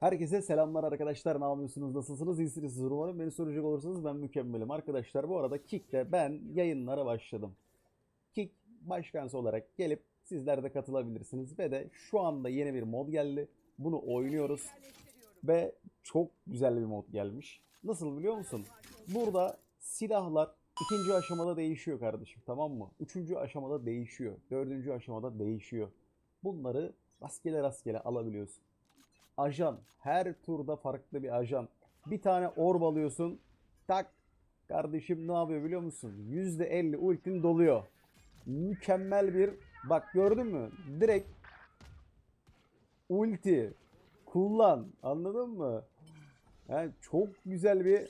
Herkese selamlar arkadaşlar. Ne yapıyorsunuz? Nasılsınız? İyisiniz umarım. Beni soracak olursanız ben mükemmelim. Arkadaşlar bu arada Kick'te ben yayınlara başladım. Kick başkansı olarak gelip sizler de katılabilirsiniz. Ve de şu anda yeni bir mod geldi. Bunu oynuyoruz. Ve çok güzel bir mod gelmiş. Nasıl biliyor musun? Burada silahlar ikinci aşamada değişiyor kardeşim tamam mı? Üçüncü aşamada değişiyor. Dördüncü aşamada değişiyor. Bunları rastgele rastgele alabiliyorsun ajan. Her turda farklı bir ajan. Bir tane orb alıyorsun. Tak. Kardeşim ne yapıyor biliyor musun? %50 ultin doluyor. Mükemmel bir bak gördün mü? Direkt ulti kullan. Anladın mı? Yani çok güzel bir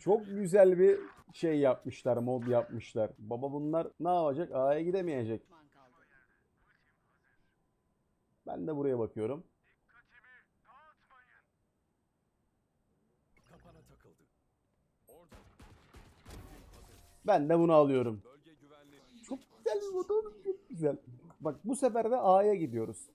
çok güzel bir şey yapmışlar, mod yapmışlar. Baba bunlar ne yapacak? A'ya gidemeyecek. Ben de buraya bakıyorum. Ben de bunu alıyorum. Çok güzel bir oğlum, çok güzel. Bak bu sefer de A'ya gidiyoruz.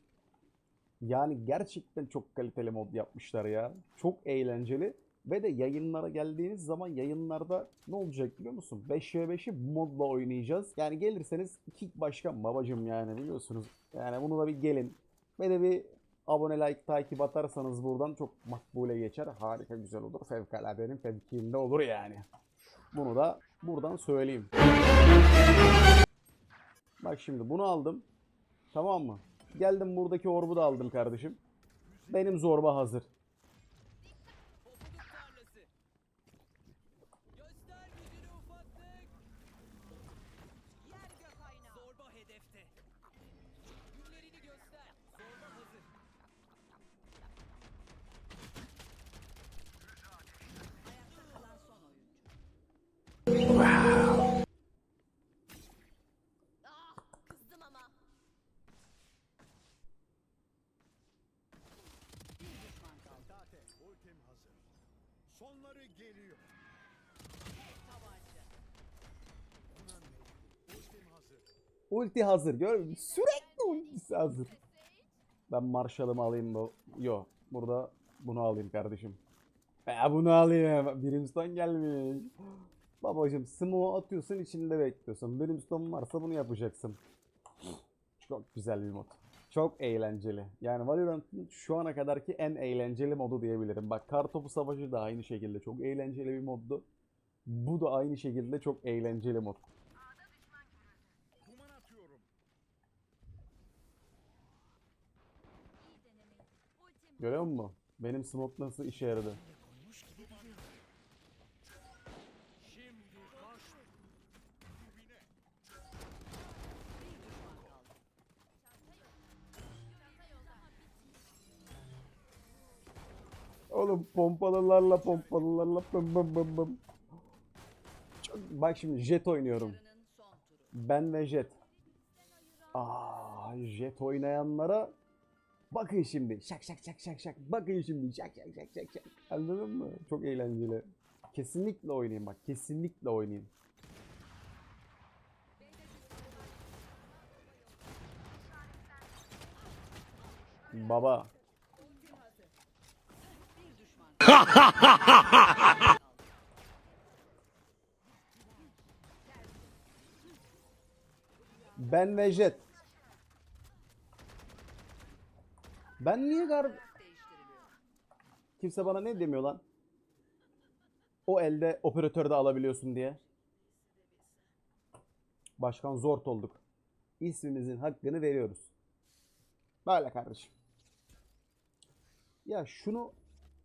Yani gerçekten çok kaliteli mod yapmışlar ya. Çok eğlenceli. Ve de yayınlara geldiğiniz zaman yayınlarda ne olacak biliyor musun? 5v5'i bu modla oynayacağız. Yani gelirseniz kick başkan babacım yani biliyorsunuz. Yani bunu da bir gelin. Ve de bir abone like takip atarsanız buradan çok makbule geçer. Harika güzel olur. Fevkaladenin fevkinde olur yani. Bunu da buradan söyleyeyim. Bak şimdi bunu aldım. Tamam mı? Geldim buradaki orbu da aldım kardeşim. Benim zorba hazır. Ah kızdım. Ultim hazır. Sonları geliyor. Tek tabanca. Ultim hazır. Ulti hazır. Gör sürekli ultisi hazır. Ben Marshall'ımı alayım bu. Yo. Burada bunu alayım kardeşim. Ya bunu alayım. Brimstone gelmiş. Babacım smoke atıyorsun içinde bekliyorsun. Brimstone varsa bunu yapacaksın. Çok güzel bir mod. Çok eğlenceli. Yani Valorant'ın şu ana kadarki en eğlenceli modu diyebilirim. Bak Kartopu Savaşı da aynı şekilde çok eğlenceli bir moddu. Bu da aynı şekilde çok eğlenceli mod. Görüyor musun? Benim smoke nasıl işe yaradı? Oğlum pompalılarla pompalılarla bım bım bım bım. Çok... Bak şimdi jet oynuyorum. Ben ve jet. Aa, jet oynayanlara bakın şimdi. Şak şak şak şak şak. Bakın şimdi. Şak şak şak şak şak. Anladın mı? Çok eğlenceli. Kesinlikle oynayın bak. Kesinlikle oynayın. Baba. Ultim hazır. Bir düşman kaldı. Ben ve jet. Ben niye gar... Kimse bana ne demiyor lan? O elde operatör de alabiliyorsun diye. Başkan zort olduk. İsmimizin hakkını veriyoruz. Böyle kardeşim. Ya şunu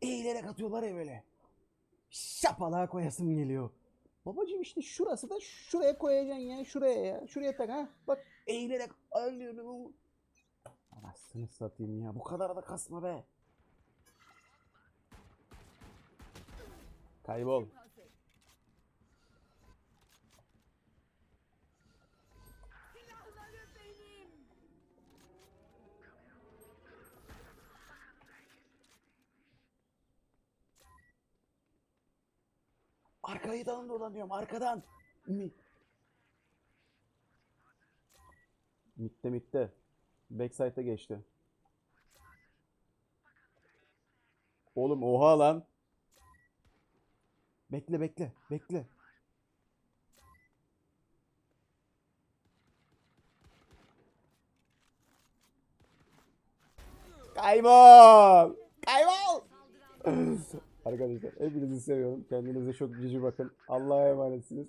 eğilerek atıyorlar ya böyle. Şapalığa koyasım geliyor. Babacım işte şurası da şuraya koyacaksın ya. Şuraya ya. Şuraya tak ha. Bak eğilerek alıyorum. Anasını satayım ya. Bu kadar da kasma be. Kaybol. Arkayı dalın dolanıyorum arkadan. Mi- Mitte mitte. Backside'e geçti. Oğlum oha lan. Bekle bekle bekle. Kaybol! Kaybol! Arkadaşlar hepinizi seviyorum. Kendinize çok cici bakın. Allah'a emanetsiniz.